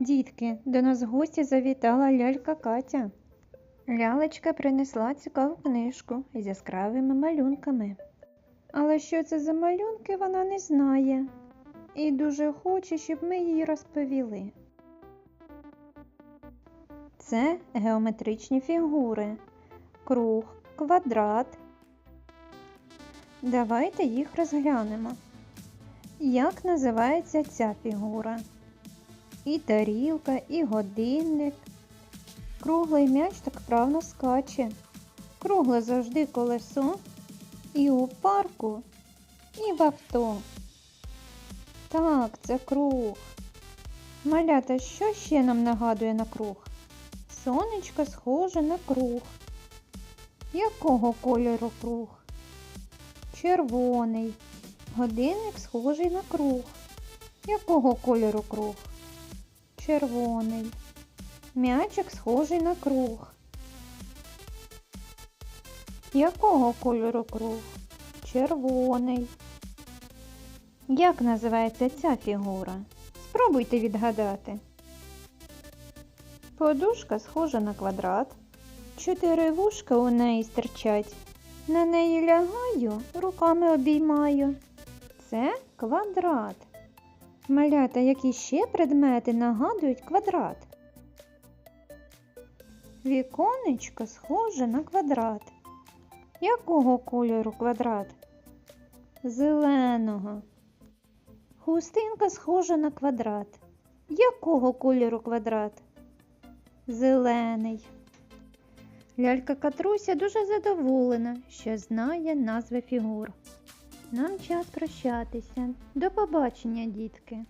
Дітки, до нас в гості завітала лялька Катя. Лялечка принесла цікаву книжку з яскравими малюнками. Але що це за малюнки, вона не знає і дуже хоче, щоб ми їй розповіли. Це геометричні фігури, круг, квадрат. Давайте їх розглянемо. Як називається ця фігура? І тарілка, і годинник. Круглий м'яч так вправно скаче. Кругле завжди колесо. І у парку, і в авто. Так, це круг. Малята, що ще нам нагадує на круг? Сонечко схоже на круг. Якого кольору круг? Червоний. Годинник схожий на круг. Якого кольору круг? Червоний. М'ячик схожий на круг. Якого кольору круг? Червоний. Як називається ця фігура? Спробуйте відгадати. Подушка схожа на квадрат. Чотири вушка у неї стирчать. На неї лягаю, руками обіймаю. Це квадрат. Малята, які ще предмети нагадують квадрат? Віконечко схоже на квадрат. Якого кольору квадрат? Зеленого. Хустинка схожа на квадрат. Якого кольору квадрат? Зелений. Лялька Катруся дуже задоволена, що знає назви фігур. Нам час прощатися. До побачення, дітки!